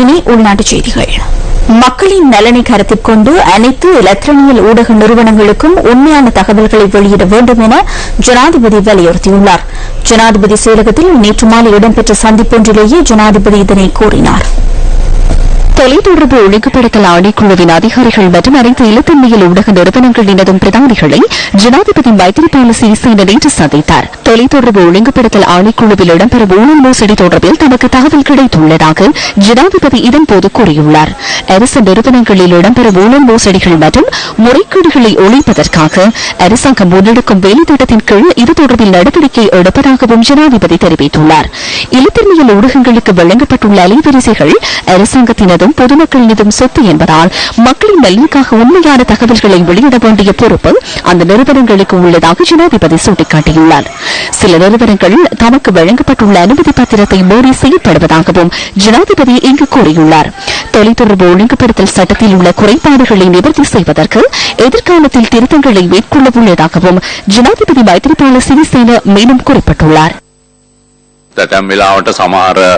இனி உள்நாட்டுச் செய்திகள். மக்களின் நலனை கருத்தில் கொண்டு அனைத்து எலக்ட்ரானியல் ஊடக நிறுவனங்களுக்கும் உண்மையான தகவல்களை வெளியிட வேண்டும் என ஜனாதிபதி வலியுறுத்தியுள்ளார். ஜனாதிபதி செயலகத்தில் நேற்று மாலை இடம்பெற்ற சந்திப்பொன்றிலேயே ஜனாதிபதி இதனை கூறினார். தொலைத்தொடர்பு ஒழுங்குபடுத்தல் ஆணைக்குழுவின் அதிகாரிகள் மற்றும் அனைத்து இலத்தன்மையில் ஊடக நிறுவனங்கள் நிறுவனங்களினதும் பிரதானிகளை ஜனாதிபதி மைத்திரிபால சிறிசேன நேற்று சந்தித்தார். தொலைத்தொடர்பு ஒழுங்குபடுத்தல் ஆணைக்குழுவில் இடம்பெறும் ஊழல் மோசடி தொடர்பில் தமக்கு தகவல் கிடைத்துள்ளதாக ஜனாதிபதி இதன்போது கூறியுள்ளார். அரசு நிறுவனங்களில் இடம்பெறும் ஊழல் மோசடிகள் மற்றும் முறைகேடுகளை ஒழிப்பதற்காக அரசாங்கம் முன்னெடுக்கும் வேலைத்திட்டத்தின் கீழ் இது தொடர்பில் நடவடிக்கை எடுப்பதாகவும் ஜனாதிபதி தெரிவித்துள்ளார். இலத்தன்மையில் ஊடகங்களுக்கு வழங்கப்பட்டுள்ள அலைவரிசைகள் அரசாங்கத்தினதும் நிலம் பொதுமக்கள் மீதும் சொத்து என்பதால் மக்களின் நலனுக்காக உண்மையான தகவல்களை வெளியிட வேண்டிய பொறுப்பு அந்த நிறுவனங்களுக்கு உள்ளதாக ஜனாதிபதி சுட்டிக்காட்டியுள்ளார். சில நிறுவனங்கள் தமக்கு வழங்கப்பட்டுள்ள அனுமதி பத்திரத்தை மோடி செயல்படுவதாகவும் ஜனாதிபதி இங்கு கூறியுள்ளார். தொலைத்தொடர்பு ஒழுங்குபடுத்தல் சட்டத்தில் உள்ள குறைபாடுகளை நிவர்த்தி செய்வதற்கு எதிர்காலத்தில் திருத்தங்களை மேற்கொள்ள உள்ளதாகவும் ஜனாதிபதி மைத்திரிபால சிறிசேன மேலும் குறிப்பிட்டுள்ளார். තැම් වෙලාවට සමහර අ,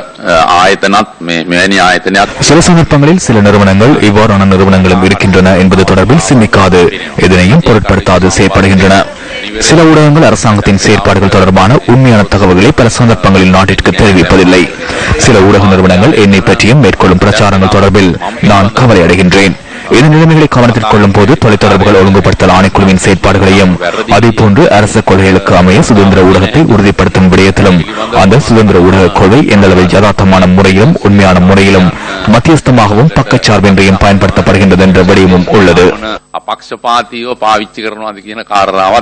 ආයතනත් මේ- මෙවැනි ආයතනයක් சில சந்தர்ப்பங்களில் சில நிறுவனங்கள் இவ்வாறான நிறுவனங்களும் இருக்கின்றன என்பது தொடர்பில் சிந்திக்காது இதனையும் பொருட்படுத்தாது செயற்படுகின்றன சில ஊடகங்கள் அரசாங்கத்தின் செயற்பாடுகள் தொடர்பான உண்மையான தகவல்களை பல சந்தர்ப்பங்களில் நாட்டிற்கு தெரிவிப்பதில்லை சில ஊடக நிறுவனங்கள் என்னை பற்றியும் மேற்கொள்ளும் பிரச்சாரங்கள் தொடர்பில் நான் கவலை அடைகின்றேன் இந்த நிலைமைகளை கவனத்தில் கொள்ளும் போது தொலைத்தொடர்புகள் ஒழுங்குபடுத்தல் ஆணைக்குழுவின் செயற்பாடுகளையும் அதேபோன்று அரச கொள்கைகளுக்கு அமைய சுதந்திர ஊடகத்தை உறுதிப்படுத்தும் விடயத்திலும் அந்த சுதந்திர ஊடக கொள்கை எந்தளவில் யதார்த்தமான முறையிலும் உண்மையான முறையிலும் மத்தியஸ்தமாகவும் பக்கச்சார்பின்றையும் பயன்படுத்தப்படுகின்றது என்ற விடயமும் உள்ளது. அப்பக்ஷபாத்தியோ பாவிச்சுக்கிறனோ அதுக்கு காரணமாக